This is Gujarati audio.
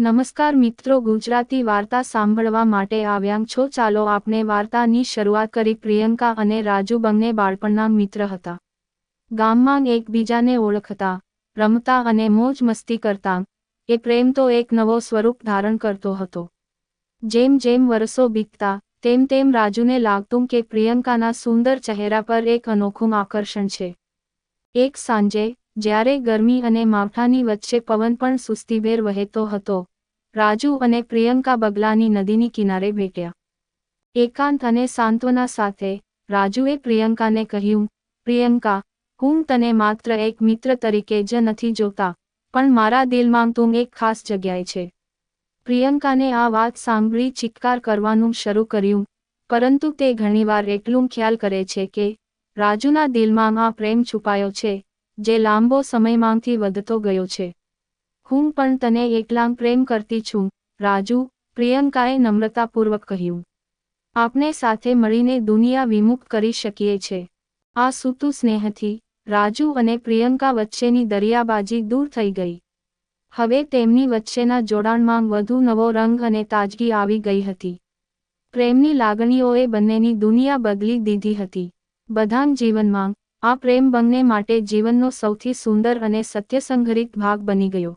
નમસ્કાર મિત્રો, ગુજરાતી વાર્તા સાંભળવા માટે આવ્યા છો. ચાલો આપણે વાર્તાની શરૂઆત કરી. પ્રિયંકા અને રાજુ બંને બાળપણના મિત્ર હતા. ગામમાં એકબીજાને ઓળખતા, રમતા અને મોજ મસ્તી કરતા. એ પ્રેમ તો એક નવો સ્વરૂપ ધારણ કરતો હતો. જેમ જેમ વર્ષો બીતતા તેમ તેમ રાજુને લાગતું કે પ્રિયંકાના સુંદર ચહેરા પર એક અનોખું આકર્ષણ છે. એક સાંજે, જ્યારે ગરમી અને માવઠાની વચ્ચે પવન પણ સુસ્તીભેર વહેતો હતો રાજુ અને પ્રિયંકા બગલાની નદીની કિનારે ભેટ્યા. એકાંત અને સાંત્વના સાથે રાજુએ પ્રિયંકાને કહ્યું, પ્રિયંકા, હું તને માત્ર એક મિત્ર તરીકે જ નથી જોતા, પણ મારા દિલમાં તું એક ખાસ જગ્યાએ છે. પ્રિયંકાને આ વાત સાંભળી ચિત્કાર કરવાનું શરૂ કર્યું, પરંતુ તે ઘણીવાર એટલું ખ્યાલ કરે છે કે રાજુના દિલમાં આ પ્રેમ છુપાયો છે, જે લાંબો સમયમાંથી વધતો ગયો છે. હું પણ તને એકલાંગ પ્રેમ કરતી છું, રાજુ, પ્રિયંકાએ નમ્રતાપૂર્વક કહ્યું. આપણે સાથે મળીને દુનિયા વિમુખ કરી શકીએ છે. આ સૂતું સ્નેહથી, રાજુ અને પ્રિયંકા વચ્ચેની દરિયાબાજી દૂર થઈ ગઈ. હવે તેમની વચ્ચેના જોડાણમાં વધુ નવો રંગ અને તાજગી આવી ગઈ હતી. પ્રેમની લાગણીઓએ બંનેની દુનિયા બદલી દીધી હતી. બધાન જીવનમાં, આ પ્રેમ બંને માટે જીવનનો સૌથી સુંદર અને સત્યસંઘરિત ભાગ બની ગયો.